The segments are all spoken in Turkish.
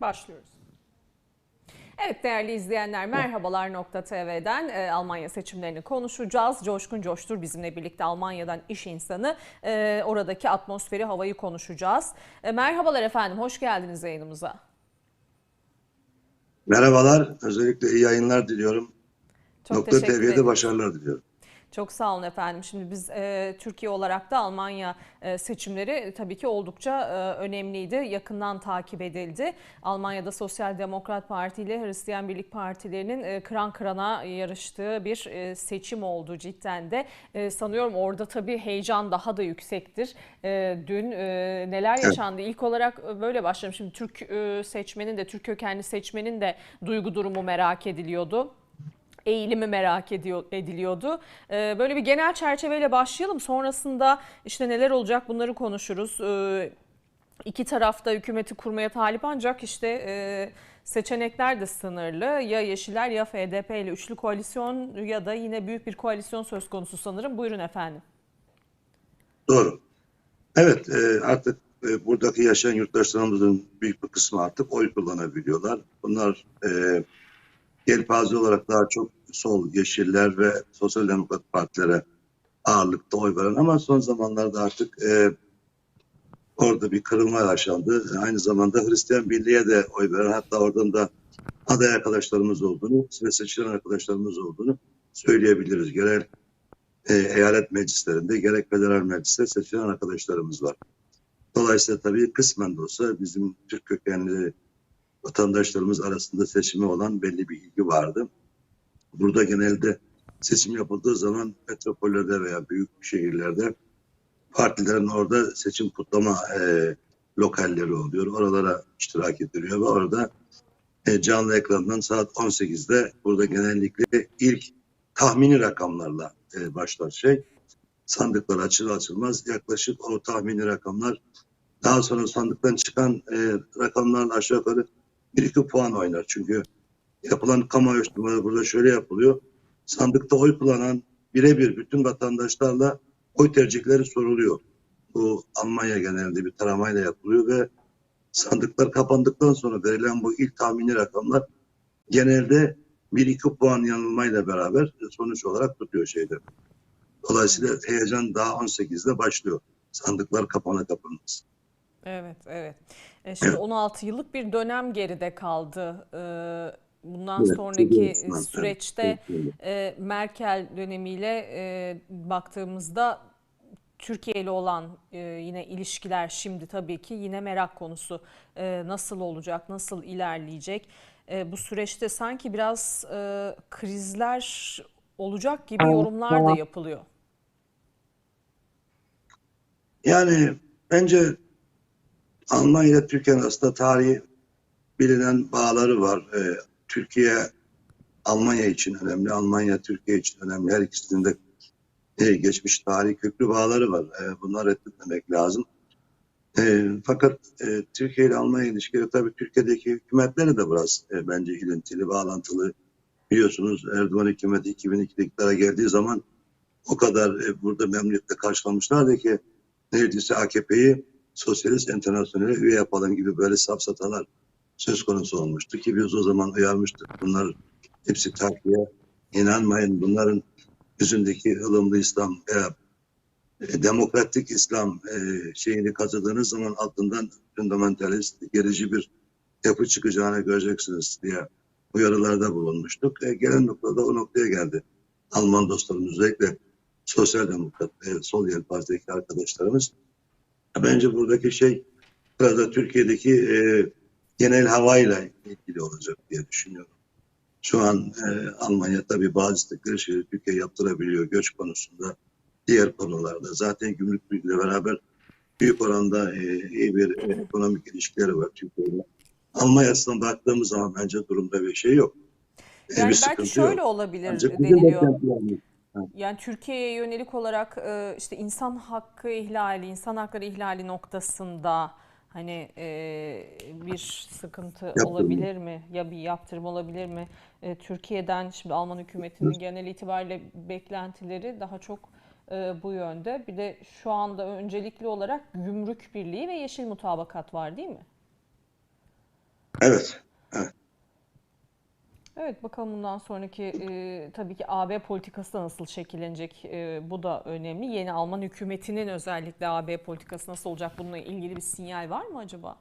başlıyoruz. Evet değerli izleyenler merhabalar.tv'den e, Almanya seçimlerini konuşacağız. Coşkun Coştur bizimle birlikte Almanya'dan iş insanı. E, oradaki atmosferi, havayı konuşacağız. E, merhabalar efendim, hoş geldiniz yayınımıza. Merhabalar, özellikle iyi yayınlar diliyorum. Çok Nokta TV'de başarılar diliyorum. Çok sağ olun efendim. Şimdi biz e, Türkiye olarak da Almanya e, seçimleri tabii ki oldukça e, önemliydi. Yakından takip edildi. Almanya'da Sosyal Demokrat Parti ile Hristiyan Birlik Partilerinin e, kıran kırana yarıştığı bir e, seçim oldu cidden de. E, sanıyorum orada tabii heyecan daha da yüksektir. E, dün e, neler yaşandı? İlk olarak e, böyle başlayalım. Şimdi Türk e, seçmenin de Türk kökenli seçmenin de duygu durumu merak ediliyordu eğilimi merak ediyor, ediliyordu. Ee, böyle bir genel çerçeveyle başlayalım. Sonrasında işte neler olacak bunları konuşuruz. Ee, iki tarafta hükümeti kurmaya talip ancak işte e, seçenekler de sınırlı. Ya Yeşiller ya FDP ile üçlü koalisyon ya da yine büyük bir koalisyon söz konusu sanırım. Buyurun efendim. Doğru. Evet, e, artık e, buradaki yaşayan yurttaşlarımızın büyük bir kısmı artık oy kullanabiliyorlar. Bunlar e, yelpaze olarak daha çok sol, yeşiller ve sosyal demokrat partilere ağırlıkta oy veren ama son zamanlarda artık e, orada bir kırılma yaşandı. Aynı zamanda Hristiyan Birliği'ye de oy veren hatta oradan da aday arkadaşlarımız olduğunu ve seçilen arkadaşlarımız olduğunu söyleyebiliriz. Genel e, eyalet meclislerinde gerek federal mecliste seçilen arkadaşlarımız var. Dolayısıyla tabii kısmen de olsa bizim Türk kökenli vatandaşlarımız arasında seçime olan belli bir ilgi vardı. Burada genelde seçim yapıldığı zaman metropollerde veya büyük şehirlerde partilerin orada seçim kutlama e, lokalleri oluyor. Oralara iştirak ediliyor ve orada e, canlı ekrandan saat 18'de burada genellikle ilk tahmini rakamlarla e, başlar şey. Sandıklar açılır açılmaz yaklaşık o tahmini rakamlar daha sonra sandıktan çıkan e, rakamlarla aşağı yukarı 1-2 puan oynar. Çünkü yapılan kamuoyu araştırmaları burada şöyle yapılıyor. Sandıkta oy kullanan birebir bütün vatandaşlarla oy tercihleri soruluyor. Bu Almanya genelinde bir taramayla yapılıyor ve sandıklar kapandıktan sonra verilen bu ilk tahmini rakamlar genelde 1-2 puan yanılmayla beraber sonuç olarak tutuyor şeyde. Dolayısıyla heyecan daha 18'de başlıyor. Sandıklar kapana kapanmaz. Evet, evet. E, Şimdi 16 yıllık bir dönem geride kaldı. E, Bundan Evet, sonraki zaten. süreçte Evet, e, Merkel dönemiyle e, baktığımızda Türkiye ile olan e, yine ilişkiler şimdi tabii ki yine merak konusu. E, Nasıl olacak, nasıl ilerleyecek? E, Bu süreçte sanki biraz e, krizler olacak gibi yorumlar da yapılıyor. Yani bence Almanya ile Türkiye arasında tarihi bilinen bağları var. Ee, Türkiye Almanya için önemli, Almanya Türkiye için önemli. Her ikisinin de e, geçmiş tarihi köklü bağları var. E, bunları reddetmemek lazım. E, fakat Türkiye ile Almanya ilişkileri tabii Türkiye'deki hükümetleri de biraz bence ilintili, bağlantılı. Biliyorsunuz Erdoğan hükümeti 2002'de iktidara geldiği zaman o kadar burada memnuniyetle karşılamışlardı ki neredeyse AKP'yi Sosyalist Enternasyonel'e üye yapalım gibi böyle safsatalar söz konusu olmuştu ki biz o zaman uyarmıştık. Bunlar hepsi takviye. İnanmayın bunların yüzündeki ılımlı İslam veya e, demokratik İslam e, şeyini kazıdığınız zaman altından fundamentalist, gerici bir yapı çıkacağını göreceksiniz diye uyarılarda bulunmuştuk. E, gelen noktada o noktaya geldi. Alman dostlarımız özellikle sosyal demokrat, e, sol yelpazdeki arkadaşlarımız. Bence buradaki şey biraz da Türkiye'deki e, genel havayla ilgili olacak diye düşünüyorum. Şu an e, Almanya tabii bazı istekleri şeyleri Türkiye yaptırabiliyor göç konusunda, diğer konularda. Zaten gümrük bilgiyle beraber büyük oranda e, iyi bir e, ekonomik ilişkileri var Türkiye'yle. Almanya aslında baktığımız zaman bence durumda bir şey yok. E, Yani bir belki şöyle yok. olabilir Ancak deniliyor. Yani Türkiye'ye yönelik olarak e, işte insan hakkı ihlali, insan hakları ihlali noktasında hani e, bir sıkıntı Yaptırım. olabilir mi? Ya bir yaptırım olabilir mi? E, Türkiye'den şimdi Alman hükümetinin genel itibariyle beklentileri daha çok e, bu yönde. Bir de şu anda öncelikli olarak gümrük birliği ve yeşil mutabakat var değil mi? Evet. Evet bakalım bundan sonraki e, tabii ki AB politikası da nasıl şekillenecek e, bu da önemli. Yeni Alman hükümetinin özellikle AB politikası nasıl olacak bununla ilgili bir sinyal var mı acaba?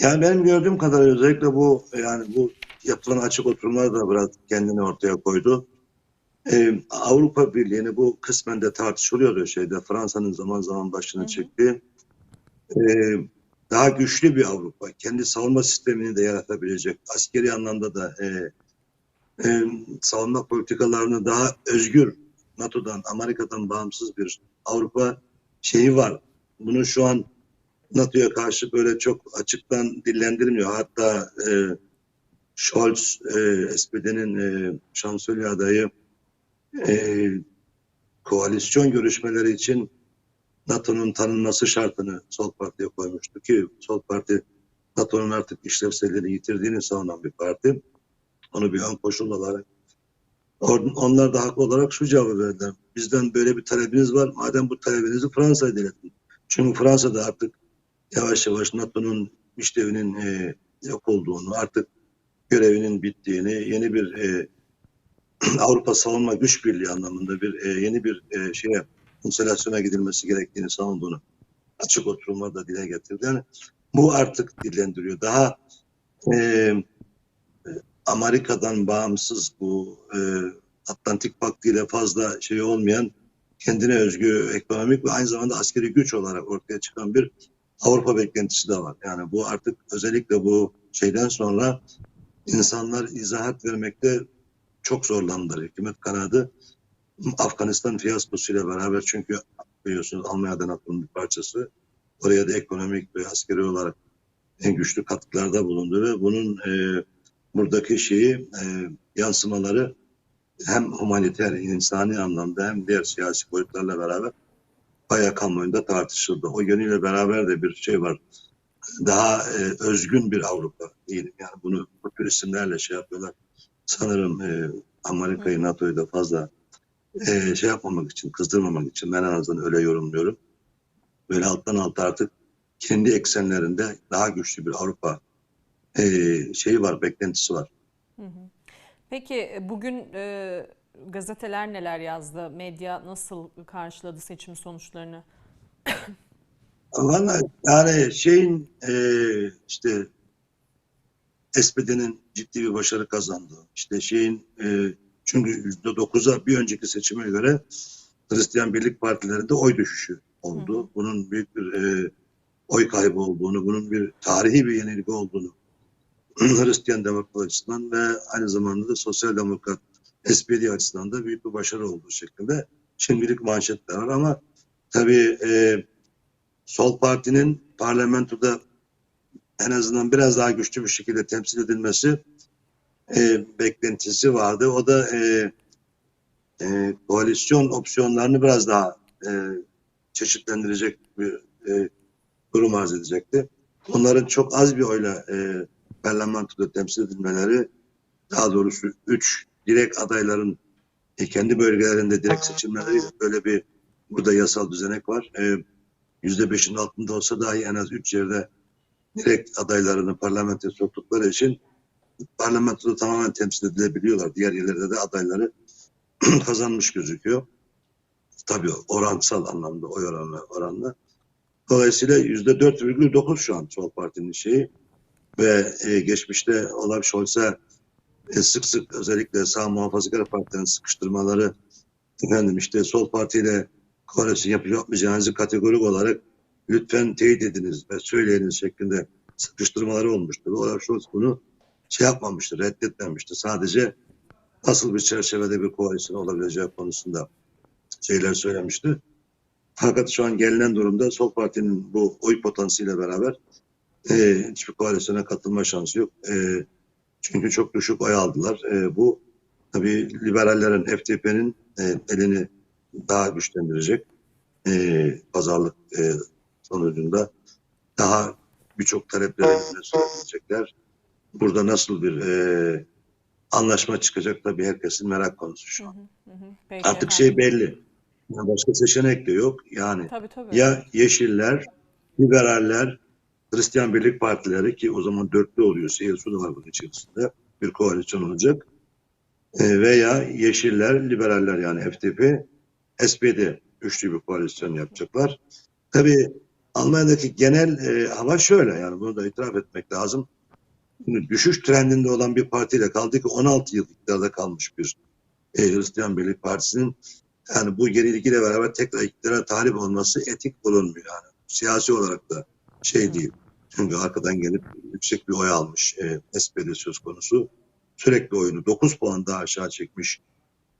Yani benim gördüğüm kadarıyla özellikle bu yani bu yapılan açık oturumlar da biraz kendini ortaya koydu. Ee, Avrupa Birliği'ni bu kısmen de tartışılıyordu şeyde Fransa'nın zaman zaman başını çekti. Ee, daha güçlü bir Avrupa, kendi savunma sistemini de yaratabilecek, askeri anlamda da e, e, savunma politikalarını daha özgür, NATO'dan, Amerika'dan bağımsız bir Avrupa şeyi var. Bunu şu an NATO'ya karşı böyle çok açıktan dillendirmiyor. Hatta e, Scholz, e, SPD'nin e, şansölye adayı e, koalisyon görüşmeleri için NATO'nun tanınması şartını Sol Parti'ye koymuştu ki Sol Parti NATO'nun artık işlevselliğini yitirdiğini savunan bir parti. Onu bir ön koşul olarak onlar da haklı olarak şu cevabı verdiler. Bizden böyle bir talebiniz var. Madem bu talebinizi Fransa'ya diletin. Çünkü Fransa'da artık yavaş yavaş NATO'nun işlevinin e, yok olduğunu, artık görevinin bittiğini, yeni bir e, Avrupa Savunma Güç Birliği anlamında bir e, yeni bir e, şeye konstelasyona gidilmesi gerektiğini savunduğunu açık oturumlarda dile getirdi. Yani bu artık dillendiriyor. Daha e, Amerika'dan bağımsız bu e, Atlantik Paktı ile fazla şey olmayan kendine özgü ekonomik ve aynı zamanda askeri güç olarak ortaya çıkan bir Avrupa beklentisi de var. Yani bu artık özellikle bu şeyden sonra insanlar izahat vermekte çok zorlandılar. Hükümet kanadı Afganistan fiyaskosuyla beraber çünkü biliyorsunuz Almanya'dan NATO'nun bir parçası. Oraya da ekonomik ve askeri olarak en güçlü katkılarda bulundu ve bunun e, buradaki şeyi e, yansımaları hem humaniter, insani anlamda hem diğer siyasi boyutlarla beraber bayağı kamuoyunda tartışıldı. O yönüyle beraber de bir şey var. Daha e, özgün bir Avrupa değil. Yani bunu bu tür isimlerle şey yapıyorlar. Sanırım e, Amerika'yı, NATO'yu da fazla e, şey yapmamak için, kızdırmamak için ben en azından öyle yorumluyorum. Böyle alttan alta artık kendi eksenlerinde daha güçlü bir Avrupa e, şeyi var, beklentisi var. Hı hı. Peki e, bugün e, gazeteler neler yazdı? Medya nasıl karşıladı seçim sonuçlarını? Valla yani şeyin e, işte SPD'nin ciddi bir başarı kazandı. İşte şeyin e, çünkü yüzde dokuza bir önceki seçime göre Hristiyan Birlik Partilerinde oy düşüşü oldu. Bunun büyük bir e, oy kaybı olduğunu, bunun bir tarihi bir yenilik olduğunu Hristiyan Demokrat açısından ve aynı zamanda da Sosyal Demokrat SPD açısından da büyük bir başarı olduğu şekilde şimdilik manşetler var ama tabii e, Sol Parti'nin parlamentoda en azından biraz daha güçlü bir şekilde temsil edilmesi e, beklentisi vardı. O da e, e, koalisyon opsiyonlarını biraz daha e, çeşitlendirecek bir e, durum arz edecekti. Onların çok az bir oyla e, parlamentoda temsil edilmeleri, daha doğrusu üç direkt adayların e, kendi bölgelerinde direkt seçilmeleriyle böyle bir burada yasal düzenek var. E, Yüzde beşin altında olsa dahi en az üç yerde direkt adaylarını parlamentoya soktukları için parlamentoda tamamen temsil edilebiliyorlar. Diğer yerlerde de adayları kazanmış gözüküyor. Tabii oransal anlamda, oy oranı oranla. Dolayısıyla yüzde dört virgül dokuz şu an Sol Parti'nin şeyi ve e, geçmişte Olaf Scholz'e e, sık sık özellikle sağ muhafazakar partilerin sıkıştırmaları efendim işte Sol Parti ile koalisyon yapıp yapmayacağınızı kategorik olarak lütfen teyit ediniz ve söyleyiniz şeklinde sıkıştırmaları olmuştu. Olaf Scholz bunu şey yapmamıştı, reddetmemişti. Sadece nasıl bir çerçevede bir koalisyon olabileceği konusunda şeyler söylemişti. Fakat şu an gelinen durumda Sol Parti'nin bu oy potansiyeliyle beraber e, hiçbir koalisyona katılma şansı yok. E, çünkü çok düşük oy aldılar. E, bu tabii liberallerin, FDP'nin e, elini daha güçlendirecek. E, pazarlık e, sonucunda daha birçok talepleri önüne sürebilecekler. Burada nasıl bir e, anlaşma çıkacak tabii herkesin merak konusu şu an. Hı hı. Peki Artık efendim. şey belli. Yani başka seçenek de yok. Yani Tabii tabii. ya yeşiller, liberaller Hristiyan Birlik Partileri ki o zaman dörtlü oluyor. CSU da var bunun içerisinde. Bir koalisyon olacak. E, veya Yeşiller, Liberaller yani FDP, SPD üçlü bir koalisyon yapacaklar. Tabii Almanya'daki genel e, hava şöyle yani bunu da itiraf etmek lazım. Düşüş trendinde olan bir partiyle kaldı ki 16 yıl iktidarda kalmış bir e, Hristiyan Birlik Partisi'nin yani bu yenilgiyle beraber tekrar iktidara talip olması etik bulunmuyor. Yani siyasi olarak da şey değil. Çünkü arkadan gelip yüksek bir oy almış e, SPD söz konusu. Sürekli oyunu 9 puan daha aşağı çekmiş.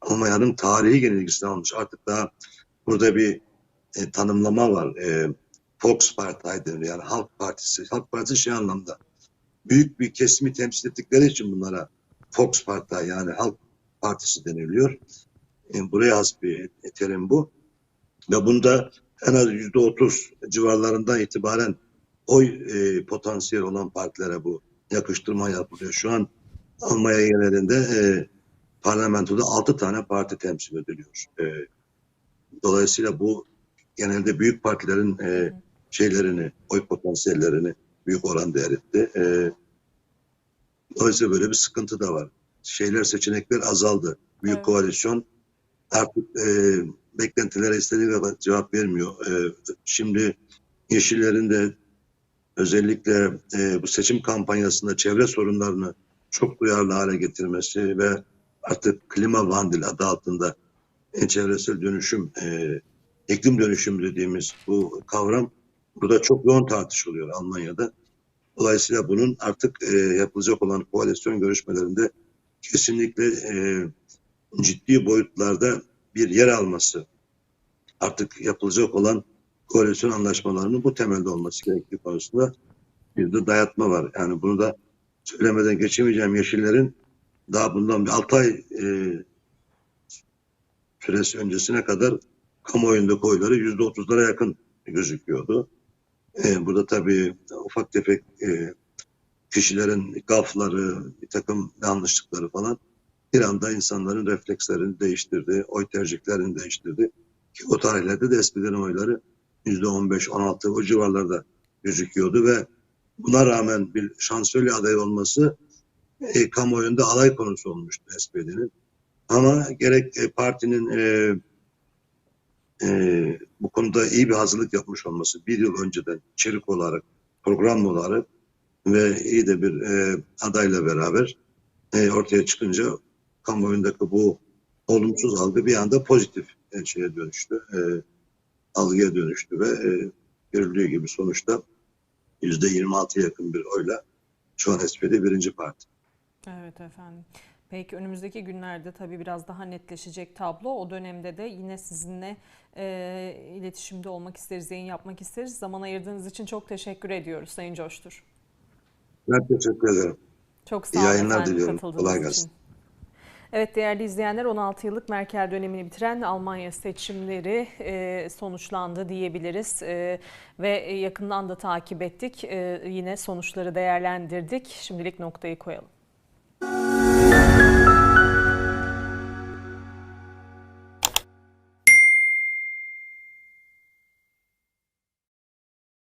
Almanya'nın tarihi yenilgisini almış. Artık daha burada bir e, tanımlama var. E, Volkspartei denir yani Halk Partisi. Halk Partisi şey anlamda büyük bir kesimi temsil ettikleri için bunlara Volkspartei yani Halk Partisi deniliyor. E, buraya has bir terim bu. Ve bunda en az yüzde otuz civarlarından itibaren oy e, potansiyeli olan partilere bu yakıştırma yapılıyor. Şu an Almanya genelinde e, parlamentoda altı tane parti temsil ediliyor. E, dolayısıyla bu genelde büyük partilerin e, şeylerini, oy potansiyellerini büyük oranda eritti. E, dolayısıyla böyle bir sıkıntı da var. Şeyler, seçenekler azaldı. Büyük Evet. koalisyon artık e, beklentilere istediği kadar cevap vermiyor. E, şimdi Yeşillerin de özellikle e, bu seçim kampanyasında çevre sorunlarını çok duyarlı hale getirmesi ve artık klima vandil adı altında e, çevresel dönüşüm, e, iklim dönüşümü dediğimiz bu kavram burada çok yoğun tartışılıyor Almanya'da. Dolayısıyla bunun artık e, yapılacak olan koalisyon görüşmelerinde kesinlikle e, ciddi boyutlarda bir yer alması, artık yapılacak olan koalisyon anlaşmalarının bu temelde olması gerektiği konusunda bir de dayatma var. Yani bunu da söylemeden geçemeyeceğim Yeşillerin daha bundan bir 6 ay e, süresi öncesine kadar kamuoyundaki oyları yüzde otuzlara yakın gözüküyordu. E, burada tabii ufak tefek e, kişilerin gafları, bir takım yanlışlıkları falan bir anda insanların reflekslerini değiştirdi, oy tercihlerini değiştirdi. Ki o tarihlerde de eskilerin oyları yüzde on beş, on altı o civarlarda gözüküyordu ve buna rağmen bir şansölye adayı olması e, kamuoyunda alay konusu olmuştu SPD'nin. Ama gerek e, partinin e, e, bu konuda iyi bir hazırlık yapmış olması bir yıl önceden içerik olarak, program olarak ve iyi de bir e, adayla beraber e, ortaya çıkınca kamuoyundaki bu olumsuz algı bir anda pozitif e, şeye dönüştü. E, algıya dönüştü ve e, görüldüğü gibi sonuçta yüzde 26 yakın bir oyla şu an SPD birinci parti. Evet efendim. Peki önümüzdeki günlerde tabii biraz daha netleşecek tablo. O dönemde de yine sizinle e, iletişimde olmak isteriz, yayın yapmak isteriz. Zaman ayırdığınız için çok teşekkür ediyoruz Sayın Coştur. Ben teşekkür ederim. Çok sağ İyi olun yayınlar efendim diliyorum. Kolay için. gelsin. Evet değerli izleyenler 16 yıllık Merkel dönemini bitiren Almanya seçimleri e, sonuçlandı diyebiliriz E, ve yakından da takip ettik. E, yine sonuçları değerlendirdik. Şimdilik noktayı koyalım.